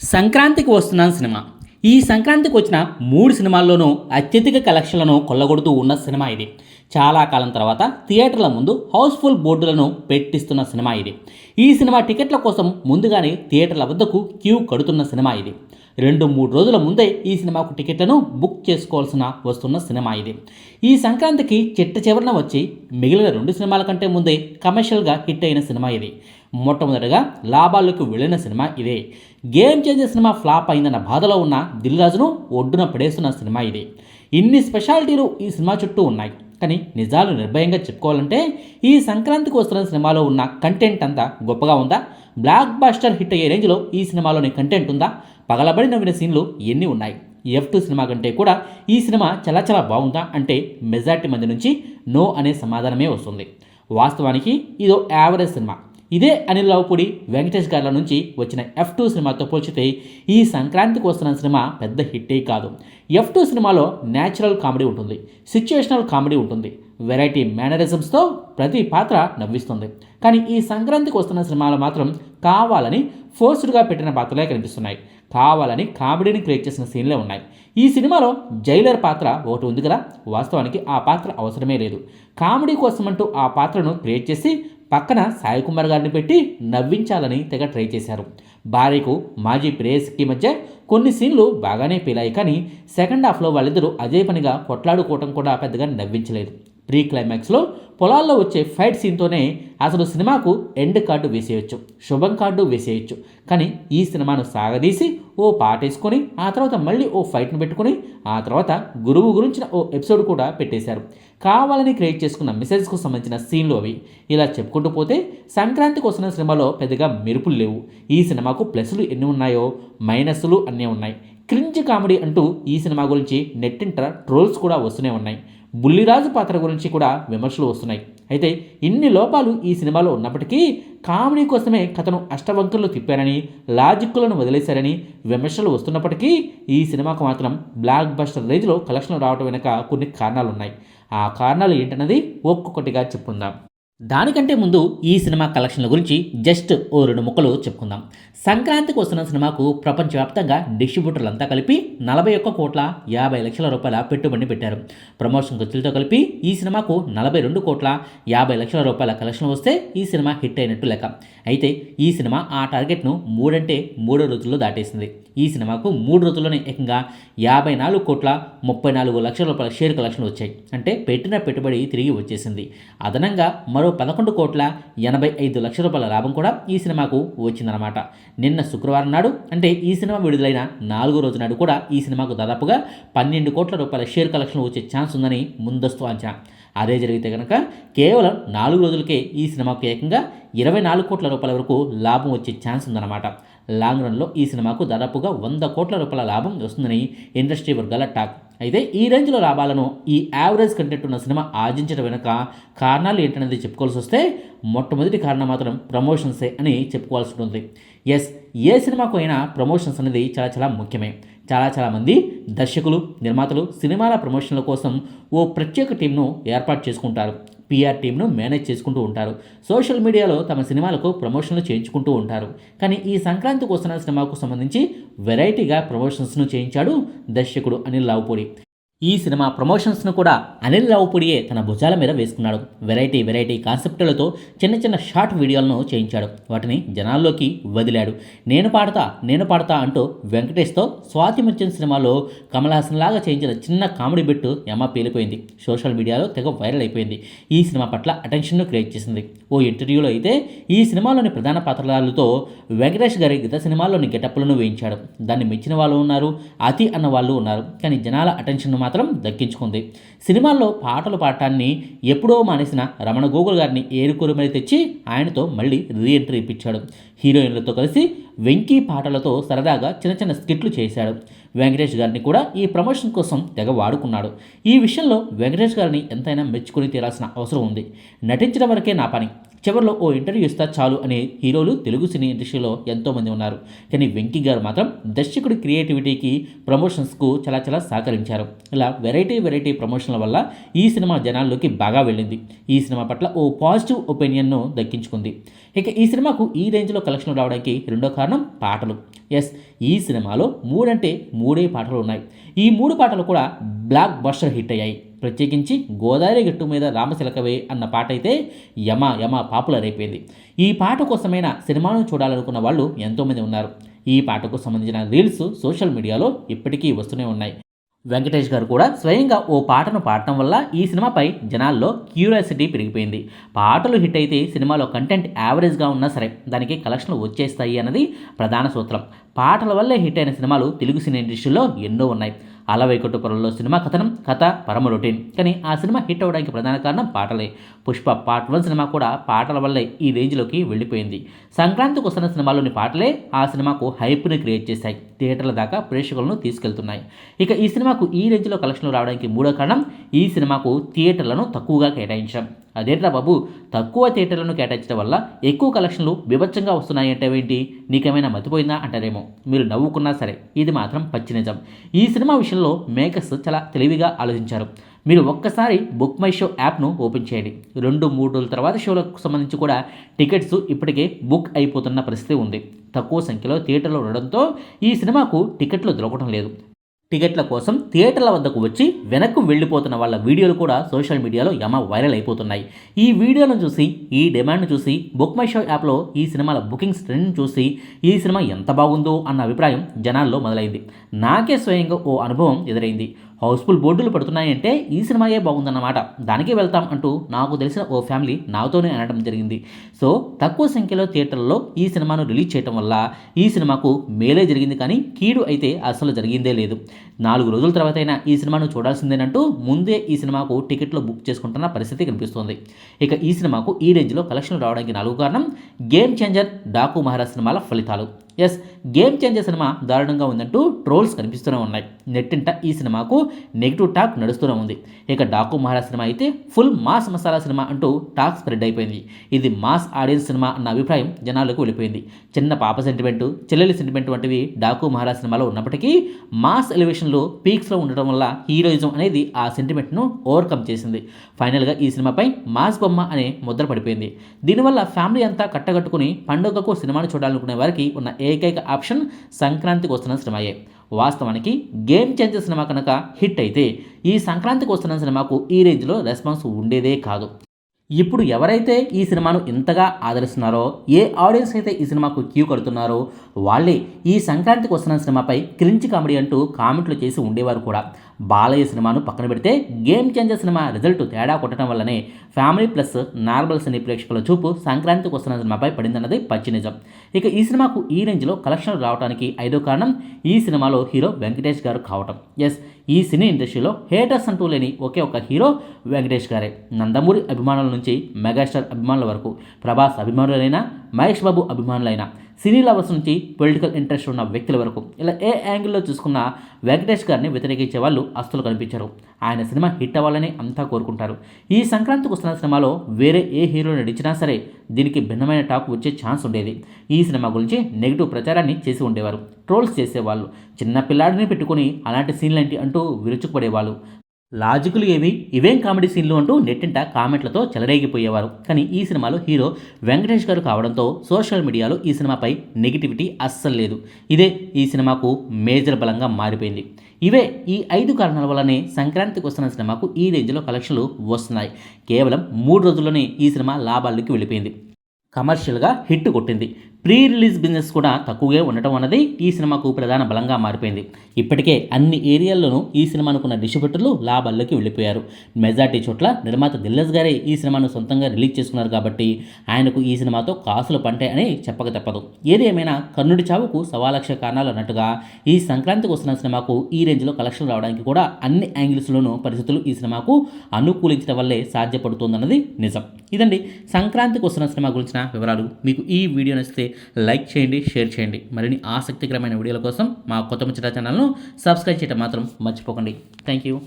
సంక్రాంతికి వస్తున్న సినిమా. ఈ సంక్రాంతికి వచ్చిన మూడు సినిమాల్లోనూ అత్యధిక కలెక్షన్లను కొల్లగొడుతూ ఉన్న సినిమా ఇది. చాలా కాలం తర్వాత థియేటర్ల ముందు హౌస్ఫుల్ బోర్డులను పెట్టిస్తున్న సినిమా ఇది. ఈ సినిమా టికెట్ల కోసం ముందుగానే థియేటర్ల వద్దకు క్యూ కడుతున్న సినిమా ఇది. రెండు మూడు రోజుల ముందే ఈ సినిమాకు టికెట్లను బుక్ చేసుకోవాల్సిన వస్తున్న సినిమా ఇది. ఈ సంక్రాంతికి చిట్ట చివరన వచ్చి మిగిలిన రెండు సినిమాల కంటే ముందే కమర్షియల్గా హిట్ అయిన సినిమా ఇది. మొట్టమొదటిగా లాభాలకు వెళ్ళిన సినిమా ఇదే. గేమ్ చేంజర్ సినిమా ఫ్లాప్ అయిందన్న బాధలో ఉన్న దిల్ రాజును ఒడ్డున పడేస్తున్న సినిమా ఇది. ఇన్ని స్పెషాలిటీలు ఈ సినిమా చుట్టూ ఉన్నాయి. కానీ నిజాలు నిర్భయంగా చెప్పుకోవాలంటే ఈ సంక్రాంతికి వస్తున్న సినిమాలో ఉన్న కంటెంట్ అంతా గొప్పగా ఉందా? బ్లాక్ బాస్టర్ హిట్ అయ్యే రేంజ్లో ఈ సినిమాలోని కంటెంట్ ఉందా? పగలబడి నవ్విన సీన్లు ఎన్ని ఉన్నాయి? ఎఫ్ టూ సినిమా కంటే కూడా ఈ సినిమా చాలా చాలా బాగుందా? అంటే మెజార్టీ మంది నుంచి నో అనే సమాధానమే వస్తుంది. వాస్తవానికి ఇదో యావరేజ్ సినిమా. ఇదే అనిల్ రావుపూడి వెంకటేష్ గార్ల నుంచి వచ్చిన ఎఫ్ టూ సినిమాతో పోల్చితే ఈ సంక్రాంతికి వస్తున్న సినిమా పెద్ద హిట్టే కాదు. ఎఫ్ టూ సినిమాలో న్యాచురల్ కామెడీ ఉంటుంది సిచ్యుయేషనల్ కామెడీ ఉంటుంది వెరైటీ మేనరిజమ్స్తో ప్రతి పాత్ర నవ్విస్తుంది. కానీ ఈ సంక్రాంతికి వస్తున్న సినిమాలో మాత్రం కావాలని ఫోర్స్డ్గా పెట్టిన పాత్రలే కనిపిస్తున్నాయి. కావాలని కామెడీని క్రియేట్ చేసిన సీన్లే ఉన్నాయి. ఈ సినిమాలో జైలర్ పాత్ర ఒకటి ఉంది కదా వాస్తవానికి ఆ పాత్ర అవసరమే లేదు. కామెడీ కోసమంటూ ఆ పాత్రను క్రియేట్ చేసి పక్కన సాయి కుమార్ గారిని పెట్టి నవ్వించాలని తెగ ట్రై చేశారు. భార్యకు మాజీ ప్రేయస్కి మధ్య కొన్ని సీన్లు బాగానే పేలాయి కానీ సెకండ్ హాఫ్లో వాళ్ళిద్దరూ అదే పనిగా కొట్లాడుకోవటం కూడా పెద్దగా నవ్వించలేదు. ప్రీ క్లైమాక్స్లో పొలాల్లో వచ్చే ఫైట్ సీన్తోనే అసలు సినిమాకు ఎండ్ కార్డు వేసేయచ్చు శుభం కార్డు వేసేయచ్చు. కానీ ఈ సినిమాను సాగదీసి ఓ పాటేసుకొని ఆ తర్వాత మళ్ళీ ఓ ఫైట్ను పెట్టుకొని ఆ తర్వాత గురువు గురించిన ఓ ఎపిసోడ్ కూడా పెట్టేశారు. కావాలని క్రియేట్ చేసుకున్న మెసేజ్కు సంబంధించిన సీన్లు అవి. ఇలా చెప్పుకుంటూ పోతే సంక్రాంతికి వస్తున్న సినిమాలో పెద్దగా మెరుపులు లేవు. ఈ సినిమాకు ప్లస్లు ఎన్ని ఉన్నాయో మైనస్లు అన్నీ ఉన్నాయి. క్రింజ్ కామెడీ అంటూ ఈ సినిమా గురించి నెట్టింట ట్రోల్స్ కూడా వస్తూనే ఉన్నాయి. బుల్లిరాజు పాత్ర గురించి కూడా విమర్శలు వస్తున్నాయి. అయితే ఇన్ని లోపాలు ఈ సినిమాలో ఉన్నప్పటికీ కామెడీ కోసమే కథను అష్టవంకర్లు తిప్పారని లాజిక్కులను వదిలేశారని విమర్శలు వస్తున్నప్పటికీ ఈ సినిమాకు మాత్రం బ్లాక్ బస్టర్ రేంజ్లో కలెక్షన్లు రావడం వెనుక కొన్ని కారణాలు ఉన్నాయి ఆ కారణాలు ఏంటన్నది ఒక్కొక్కటిగా చెప్పుకుందాం. దానికంటే ముందు ఈ సినిమా కలెక్షన్ల గురించి జస్ట్ ఓ రెండు ముక్కలు చెప్పుకుందాం. సంక్రాంతికి వస్తున్న సినిమాకు ప్రపంచవ్యాప్తంగా డిస్ట్రిబ్యూటర్లంతా కలిపి నలభై ఒక్క కోట్ల యాభై లక్షల రూపాయల పెట్టుబడిని పెట్టారు. ప్రమోషన్ ఖర్చులతో కలిపి ఈ సినిమాకు నలభై రెండు కోట్ల యాభై లక్షల రూపాయల కలెక్షన్ వస్తే ఈ సినిమా హిట్ అయినట్టు లెక్క. అయితే ఈ సినిమా ఆ టార్గెట్ను మూడంటే మూడో రోజుల్లో దాటేసింది. ఈ సినిమాకు మూడు రోజుల్లోనే ఏకంగా యాభై నాలుగు కోట్ల ముప్పై నాలుగు లక్షల రూపాయల షేర్ కలెక్షన్ వచ్చాయి. అంటే పెట్టిన పెట్టుబడి తిరిగి వచ్చేసింది. అదనంగా మరో పదకొండు కోట్ల ఎనభై ఐదు లక్షల రూపాయల లాభం కూడా ఈ సినిమాకు వచ్చిందనమాట నిన్న శుక్రవారం నాడు అంటే ఈ సినిమా విడుదలైన నాలుగో రోజు నాడు కూడా ఈ సినిమాకు దాదాపుగా పన్నెండు కోట్ల రూపాయల షేర్ కలెక్షన్ వచ్చే ఛాన్స్ ఉందని ముందస్తు అంచనా. అదే జరిగితే కనుక కేవలం నాలుగు రోజులకే ఈ సినిమాకు ఏకంగా ఇరవై నాలుగు కోట్ల రూపాయల వరకు లాభం వచ్చే ఛాన్స్ ఉందన్నమాట. లాంగ్ రన్లో ఈ సినిమాకు దాదాపుగా వంద కోట్ల రూపాయల లాభం వస్తుందని ఇండస్ట్రీ వర్గాల టాక్. అయితే ఈ రేంజ్లో లాభాలను ఈ యావరేజ్ కంటెంట్ ఉన్న సినిమా ఆర్జించడం వెనుక కారణాలు ఏంటనేది చెప్పుకోవాల్సి వస్తే మొట్టమొదటి కారణం మాత్రం ప్రమోషన్సే అని చెప్పుకోవాల్సి ఉంటుంది. ఎస్ ఏ సినిమాకు అయినా ప్రమోషన్స్ అనేది చాలా చాలా ముఖ్యమే. చాలా చాలామంది దర్శకులు నిర్మాతలు సినిమాల ప్రమోషన్ల కోసం ఓ ప్రత్యేక టీంను ఏర్పాటు చేసుకుంటారు. పిఆర్ టీంను మేనేజ్ చేసుకుంటూ ఉంటారు. సోషల్ మీడియాలో తమ సినిమాలకు ప్రమోషన్లు చేయించుకుంటూ ఉంటారు. కానీ ఈ సంక్రాంతికి వస్తున్న సినిమాకు సంబంధించి వెరైటీగా ప్రమోషన్స్ను చేయించాడు దర్శకుడు అనిల్ లావుపూడి ఈ సినిమా ప్రమోషన్స్ను కూడా అనిల్ రావుపుడియే తన భుజాల మీద వేసుకున్నాడు. వెరైటీ వెరైటీ కాన్సెప్టులతో చిన్న చిన్న షార్ట్ వీడియోలను చేయించాడు. వాటిని జనాల్లోకి వదిలాడు. నేను పాడతా నేను పాడతా అంటూ వెంకటేష్తో స్వాతి ముత్యం సినిమాలో కమల్ హాసన్ లాగా చేయించిన చిన్న కామెడీ బిట్టు ఎమ్మ పేలిపోయింది. సోషల్ మీడియాలో తెగ వైరల్ అయిపోయింది. ఈ సినిమా పట్ల అటెన్షన్ను క్రియేట్ చేసింది. ఓ ఇంటర్వ్యూలో అయితే ఈ సినిమాలోని ప్రధాన పాత్రదారులతో వెంకటేష్ గారి గత సినిమాల్లోని గెటప్లను వేయించాడు. దాన్ని మెచ్చిన వాళ్ళు ఉన్నారు అతి అన్న వాళ్ళు ఉన్నారు. కానీ జనాల అటెన్షన్ మాత్రం దక్కించుకుంది. సినిమాల్లో పాటలు పాడటాన్ని ఎప్పుడో మానేసిన రమణ గోగుల్ గారిని ఏరుకోరు మరి తెచ్చి ఆయనతో మళ్ళీ రీ ఎంట్రీ ఇప్పించాడు. హీరోయిన్లతో కలిసి వెంకీ పాటలతో సరదాగా చిన్న చిన్న స్కిట్లు చేశాడు. వెంకటేష్ గారిని కూడా ఈ ప్రమోషన్ కోసం తెగ వాడుకున్నాడు. ఈ విషయంలో వెంకటేష్ గారిని ఎంతైనా మెచ్చుకుని తీరాల్సిన అవసరం ఉంది. నటించడం వరకే నా పని. చివరిలో ఓ ఇంటర్వ్యూ ఇస్తా చాలు అనే హీరోలు తెలుగు సినీ ఇండస్ట్రీలో ఎంతోమంది ఉన్నారు. కానీ వెంకీ గారు మాత్రం దర్శకుడి క్రియేటివిటీకి ప్రమోషన్స్కు చాలా చాలా సహకరించారు. ఇలా వెరైటీ వెరైటీ ప్రమోషన్ల వల్ల ఈ సినిమా జనాల్లోకి బాగా వెళ్ళింది. ఈ సినిమా పట్ల ఓ పాజిటివ్ ఒపీనియన్ను దక్కించుకుంది. ఇక ఈ సినిమాకు ఈ రేంజ్లో కలెక్షన్ రావడానికి రెండో కారణం పాటలు. ఎస్ ఈ సినిమాలో మూడంటే మూడే పాటలు ఉన్నాయి. ఈ మూడు పాటలు కూడా బ్లాక్ బస్టర్ హిట్ అయ్యాయి. ప్రత్యేకించి గోదావరి గట్టు మీద రామశిలకవే అన్న పాట అయితే యమ యమ పాపులర్ అయిపోయింది. ఈ పాట కోసమైన సినిమాను చూడాలనుకున్న వాళ్ళు ఎంతోమంది ఉన్నారు. ఈ పాటకు సంబంధించిన రీల్స్ సోషల్ మీడియాలో ఇప్పటికీ వస్తూనే ఉన్నాయి. వెంకటేష్ గారు కూడా స్వయంగా ఓ పాటను పాడటం వల్ల ఈ సినిమాపై జనాల్లో క్యూరియాసిటీ పెరిగిపోయింది. పాటలు హిట్ అయితే సినిమాలో కంటెంట్ యావరేజ్గా ఉన్నా సరే దానికి కలెక్షన్లు వచ్చేస్తాయి అన్నది ప్రధాన సూత్రం. పాటల వల్లే హిట్ అయిన సినిమాలు తెలుగు సినీ ఇండస్ట్రీలో ఎన్నో ఉన్నాయి. అలవైకుంఠపురంలో సినిమా కథనం కథ పరమ రొటీన్. కానీ ఆ సినిమా హిట్ అవ్వడానికి ప్రధాన కారణం పాటలే. పుష్ప పార్ట్ వన్ సినిమా కూడా పాటల వల్లే ఈ రేంజ్లోకి వెళ్ళిపోయింది. సంక్రాంతికి వస్తున్న సినిమాలోని పాటలే ఆ సినిమాకు హైప్ని క్రియేట్ చేశాయి. థియేటర్ల దాకా ప్రేక్షకులను తీసుకెళ్తున్నాయి. ఇక ఈ సినిమాకు ఈ రేంజ్లో కలెక్షన్లు రావడానికి మూడో కారణం ఈ సినిమాకు థియేటర్లను తక్కువగా కేటాయించడం. అదేంట్రా బాబు? తక్కువ థియేటర్లను కేటాయించడం వల్ల ఎక్కువ కలెక్షన్లు విభత్సంగా వస్తున్నాయి అంటే ఏంటి నీకేమైనా మతిపోయిందా అంటారేమో. మీరు నవ్వుకున్నా సరే ఇది మాత్రం పచ్చి నిజం. ఈ సినిమా విషయంలో మేకర్స్ చాలా తెలివిగా ఆలోచించారు. మీరు ఒక్కసారి బుక్ మై షో యాప్ను ఓపెన్ చేయండి. రెండు మూడు రోజుల తర్వాత షోలకు సంబంధించి కూడా టికెట్స్ ఇప్పటికే బుక్ అయిపోతున్న పరిస్థితి ఉంది. తక్కువ సంఖ్యలో థియేటర్లు ఉండడంతో ఈ సినిమాకు టికెట్లు దొరకడం లేదు. టికెట్ల కోసం థియేటర్ల వద్దకు వచ్చి వెనక్కు వెళ్ళిపోతున్న వాళ్ళ వీడియోలు కూడా సోషల్ మీడియాలో యమ వైరల్ అయిపోతున్నాయి. ఈ వీడియోలను చూసి ఈ డిమాండ్ను చూసి బుక్ మై షో యాప్లో ఈ సినిమాల బుకింగ్స్ ట్రెండ్ చూసి ఈ సినిమా ఎంత బాగుందో అన్న అభిప్రాయం జనాల్లో మొదలైంది. నాకే స్వయంగా ఓ అనుభవం ఎదురైంది. హౌస్ఫుల్ బోర్డులు పడుతున్నాయంటే ఈ సినిమాయే బాగుందన్నమాట. దానికే వెళ్తాం అంటూ నాకు తెలిసిన ఓ ఫ్యామిలీ నాతోనే అనడం జరిగింది. సో తక్కువ సంఖ్యలో థియేటర్లలో ఈ సినిమాను రిలీజ్ చేయడం వల్ల ఈ సినిమాకు మేలే జరిగింది కానీ కీడు అయితే అసలు జరిగిందే లేదు. నాలుగు రోజుల తర్వాత అయినా ఈ సినిమాను చూడాల్సిందేనంటూ ముందే ఈ సినిమాకు టికెట్లు బుక్ చేసుకుంటున్న పరిస్థితి కనిపిస్తోంది. ఇక ఈ సినిమాకు ఈ రేంజ్లో కలెక్షన్లు రావడానికి నాలుగు కారణం గేమ్ చేంజర్ డాకు మహారాజ్ సినిమాల ఫలితాలు. ఎస్ గేమ్ చేంజర్ సినిమా దారుణంగా ఉందంటూ ట్రోల్స్ కనిపిస్తూనే ఉన్నాయి. నెట్టింట ఈ సినిమాకు నెగిటివ్ టాక్ నడుస్తూనే ఉంది. ఇక డాకు మహారాజ్ సినిమా అయితే ఫుల్ మాస్ మసాలా సినిమా అంటూ టాక్ స్ప్రెడ్ అయిపోయింది. ఇది మాస్ ఆడియన్స్ సినిమా అన్న అభిప్రాయం జనాలకు వెళ్ళిపోయింది. చిన్న పాప సెంటిమెంట్ చెల్లెలి సెంటిమెంట్ వంటివి డాకు మహారాజ్ సినిమాలో ఉన్నప్పటికీ మాస్ ఎలివేషన్ ఎలివేషన్లో పీక్స్లో ఉండటం వల్ల హీరోయిజం అనేది ఆ సెంటిమెంట్ను ఓవర్కమ్ చేసింది. ఫైనల్గా ఈ సినిమాపై మాస్ బొమ్మ అనే ముద్ర పడిపోయింది. దీనివల్ల ఫ్యామిలీ అంతా కట్టగట్టుకుని పండుగకు సినిమాను చూడాలనుకునే వారికి ఉన్న ఏకైక ఆప్షన్ సంక్రాంతికి వస్తున్న సినిమాయే. వాస్తవానికి గేమ్ చేంజర్ సినిమా కనుక హిట్ అయితే ఈ సంక్రాంతికి వస్తున్న సినిమాకు ఈ రేంజ్లో రెస్పాన్స్ ఉండేదే కాదు. ఇప్పుడు ఎవరైతే ఈ సినిమాను ఇంతగా ఆదరిస్తున్నారో ఏ ఆడియన్స్ అయితే ఈ సినిమాకు క్యూ కడుతున్నారో వాళ్ళే ఈ సంక్రాంతికి వస్తున్న సినిమాపై క్రించి కామెడీ అంటూ కామెంట్లు చేసి ఉండేవారు కూడా. బాలయ్య సినిమాను పక్కన పెడితే గేమ్ చేంజర్ సినిమా రిజల్ట్ తేడా కొట్టడం వల్లనే ఫ్యామిలీ ప్లస్ నార్మల్ సినీ ప్రేక్షకుల చూపు సంక్రాంతికి వస్తున్న సినిమాపై పడిందన్నది పచ్చి నిజం. ఇక ఈ సినిమాకు ఈ రేంజ్లో కలెక్షన్లు రావడానికి ఐదో కారణం ఈ సినిమాలో హీరో వెంకటేష్ గారు కావటం. ఎస్ ఈ సినీ ఇండస్ట్రీలో హేటర్స్ అంటూ లేని ఒకే ఒక హీరో వెంకటేష్ గారే. నందమూరి అభిమానుల నుంచి మెగాస్టార్ అభిమానుల వరకు ప్రభాస్ అభిమానులైనా మహేష్ బాబు అభిమానులైనా సినీ లవర్స్ నుంచి పొలిటికల్ ఇంట్రెస్ట్ ఉన్న వ్యక్తుల వరకు ఇలా ఏ యాంగిల్లో చూసుకున్నా వెంకటేష్ గారిని వ్యతిరేకించే వాళ్ళు అస్తులు కనిపించరు. ఆయన సినిమా హిట్ అవ్వాలని అంతా కోరుకుంటారు. ఈ సంక్రాంతికి వస్తున్న సినిమాలో వేరే ఏ హీరో నటించినా సరే దీనికి భిన్నమైన టాక్ వచ్చే ఛాన్స్ ఉండేది. ఈ సినిమా గురించి నెగిటివ్ ప్రచారాన్ని చేసి ఉండేవారు. ట్రోల్స్ చేసేవాళ్ళు. చిన్న పిల్లాడిని పెట్టుకుని అలాంటి సీన్లేంటి అంటూ విరుచుకుపడేవాళ్ళు. లాజికులు ఏవి? ఇవేం కామెడీ సీన్లు అంటూ నెట్టింట కామెంట్లతో చెలరేగిపోయేవారు. కానీ ఈ సినిమాలో హీరో వెంకటేష్ గారు కావడంతో సోషల్ మీడియాలో ఈ సినిమాపై నెగిటివిటీ అస్సలు లేదు. ఇదే ఈ సినిమాకు మేజర్ బలంగా మారిపోయింది. ఇవే ఈ ఐదు కారణాల వల్లనే సంక్రాంతికి వస్తున్న సినిమాకు ఈ రేంజ్లో కలెక్షన్లు వస్తున్నాయి. కేవలం మూడు రోజుల్లోనే ఈ సినిమా లాభాల్లోకి వెళ్ళిపోయింది. కమర్షియల్గా హిట్ కొట్టింది. ప్రీ రిలీజ్ బిజినెస్ కూడా తక్కువగా ఉండటం అన్నది ఈ సినిమాకు ప్రధాన బలంగా మారిపోయింది. ఇప్పటికే అన్ని ఏరియాల్లోనూ ఈ సినిమానుకున్న డిస్ట్రిబ్యూటర్లు లాభాల్లోకి వెళ్ళిపోయారు. మెజార్టీ చోట్ల నిర్మాత దిల్లస్ గారే ఈ సినిమాను సొంతంగా రిలీజ్ చేసుకున్నారు కాబట్టి ఆయనకు ఈ సినిమాతో కాసులు పంటే అని చెప్పక తప్పదు. ఏది ఏమైనా కర్ణుడి చావుకు సవాలక్ష కారణాలు అన్నట్టుగా ఈ సంక్రాంతికి వస్తున్న సినిమాకు ఈ రేంజ్లో కలెక్షన్ రావడానికి కూడా అన్ని యాంగిల్స్లోనూ పరిస్థితులు ఈ సినిమాకు అనుకూలించడం వల్లే సాధ్యపడుతుందన్నది నిజం. ఇదండి. సంక్రాంతికి వస్తున్న సినిమా గురించిన వివరాలు. మీకు ఈ వీడియో నచ్చితే లైక్ చేయండి షేర్ చేయండి. మరిన్ని ఆసక్తికరమైన వీడియోల కోసం మా కొత్త ముచ్చట ఛానల్ను సబ్స్క్రైబ్ చేయడం మాత్రం మర్చిపోకండి. Thank you.